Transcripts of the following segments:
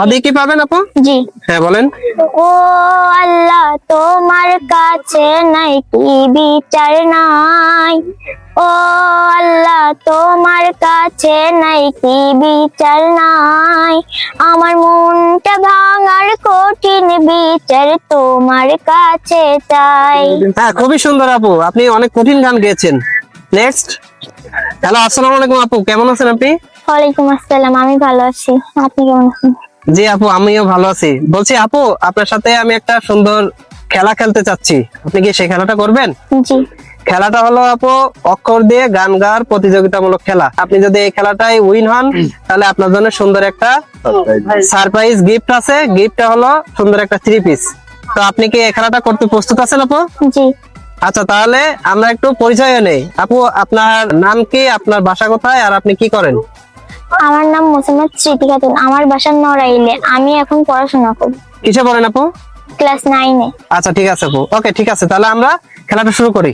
অদি কি পাবেন আপু? জি। হ্যাঁ বলেন। ও আল্লাহ তোমার কাছে নাই কি বিচার নাই? ও আল্লাহ তোমার কাছে নাই কি বিচার নাই? আমার মনটা ভাঙার কঠিন বিচার তোমার কাছে চাই। হ্যাঁ খুবই সুন্দর আপু। আপনি অনেক কঠিন গান গেয়েছেন। নেক্সট হ্যালো আসসালামু আলাইকুম আপু। কেমন আছেন আপনি? ওয়ালাইকুম আসসালাম আমি ভালো আছি। আপনি কেমন আছেন? জি আপু আমিও ভালো আছি। বলছি আপু আপনার সাথে আমি একটা সুন্দর খেলা খেলতে চাচ্ছি। আপনি কি সেই খেলাটা করবেন? জি। খেলাটা হলো আপু অক্ষর দিয়ে গান গাওয়ার প্রতিযোগিতামূলক খেলা। আপনি যদি এই খেলাটাই উইন হন তাহলে আপনার জন্য সুন্দর একটা সারপ্রাইজ গিফট আছে। গিফটটা হলো সুন্দর একটা থ্রি পিস তো আপনি কি এই খেলাটা করতে প্রস্তুত আছেন আপু? জি। আচ্ছা তাহলে আমরা একটু পরিচয় নেই। আপু আপনার নাম কি আপনার বাসা কোথায় আর আপনি কি করেন? আমার নাম মোসাম্মদ স্মৃতি খাতুন আমার বাসা নড়াইলে আমি এখন পড়াশোনা করি কিসে পড়েন আপু? ক্লাস নাইনে। আচ্ছা ঠিক আছে আপু। ওকে ঠিক আছে তাহলে আমরা খেলাটা শুরু করি।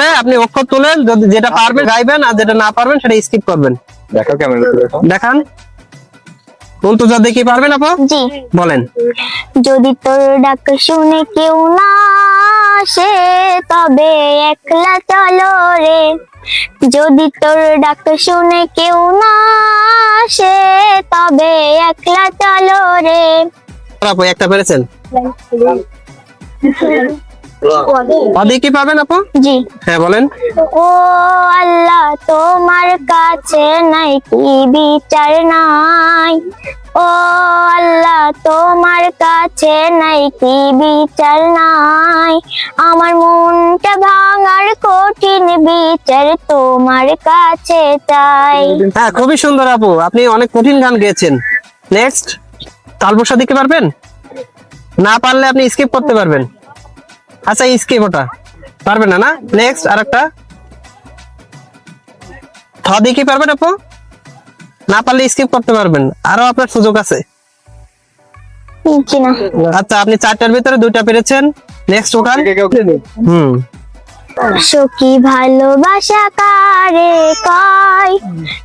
হ্যাঁ আপনি অক্ষর তুলেন যদি যেটা পারবেন গাইবেন আর যেটা না পারবেন সেটা স্কিপ করবেন। দেখো ক্যামেরা দেখো দেখান। মন্তুজা দেখি পারবেন আপু? জি। বলেন। যদি তোর ডাক শুনে কেউ না আসে তবে একলা চলো রে। যদি তোর ডাক শুনে কেউ না আসে তবে একলা চলো রে। আপু একটা পেরেছেন? অদি কি পাবেন আপু? জি। হ্যাঁ বলেন। ও আল্লাহ তোমার কাছে নাই কি বিচার নাই? ও আল্লাহ, তোমার কাছে নাই কি বিচার নাই? আমার মনটা ভাঙার কঠিন বিচার তোমার কাছে চাই। হ্যাঁ খুবই সুন্দর আপু। আপনি অনেক কঠিন গান গেয়েছেন। নেক্সট তালবসা দিতে পারবেন? না পারলে আপনি স্কিপ করতে পারবেন। আচ্ছা স্কিপ ওটা। পারবেন না না? নেক্সট আরেকটা। থ দিয়ে কি পারবেন আপু? না পারলে স্কিপ করতে পারবেন। আরও আপনার সুযোগ আছে। আচ্ছা আপনি চারটার ভিতরে দুইটা পেরেছেন। নেক্সট ওখান। হুম। সখী ভালোবাসা কারে কয়?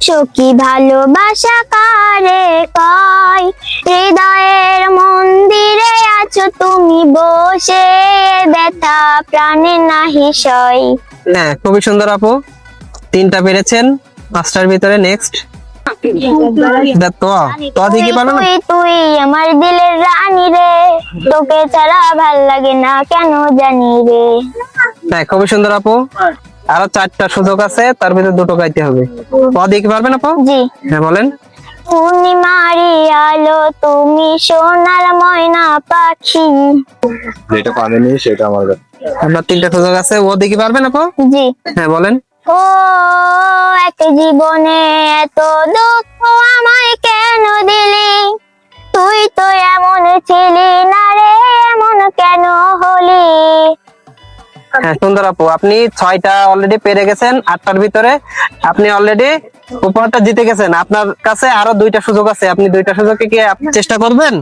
সখী ভালোবাসা কারে কয়? হৃদয়ের মন্দিরে আছো তুমি বসে ব্যথা প্রাণে নাহি সয়। হ্যাঁ খুবই সুন্দর আপু। তিনটা পেরেছেন। পাঁচটার ভিতরে নেক্সট তুই আমার দিলের রানী রে তোকে ছাড়া ভালো লাগে না কেন জানি রে? হ্যাঁ খুবই সুন্দর আপু। আরও চারটা সুযোগ আছে তার ভিতরে দুটো গাইতে হবে। প পারবেন আপু? জি। হ্যাঁ বলেন। পূর্ণিমারি আলো তুমি সোনার ময়না পাখি। যেটা পারেনি সেটা আমার আপনার তিনটা সুযোগ আছে ও কি পারবেন আপু? জি। হ্যাঁ বলেন। ও এক জীবনে এত দুঃখ আমায় কেন দিলি? তুই তো এমন ছিলি না রে এমন কেন হলি? হ্যাঁ সুন্দর আপু আপনি ছয়টা অলরেডি পেরে গেছেন আটটার ভিতরে। আপনি অলরেডি উপহারটা জিতে গেছেন। আপনার কাছে আরও দুইটা সুযোগ আছে। আপনি দুইটা সুযোগে কি চেষ্টা করবেন?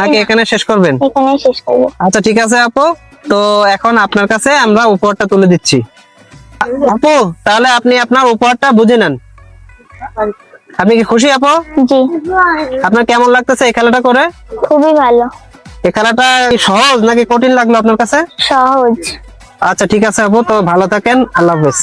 নাকি এখানে শেষ করবেন? এখানে শেষ করব। আচ্ছা ঠিক আছে আপু। তো এখন আপনার কাছে আমরা উপহারটা তুলে দিচ্ছি। আপু তাহলে আপনি আপনার উপহারটা বুঝে নেন। আপনি কি খুশি আপু? জি। আপনার কেমন লাগতেছে এই খেলাটা করে? খুবই ভালো। এই খেলাটা সহজ নাকি কঠিন লাগল আপনার কাছে? সহজ। আচ্ছা ঠিক আছে আপু তো ভালো থাকেন আল্লাহ হাফেজ।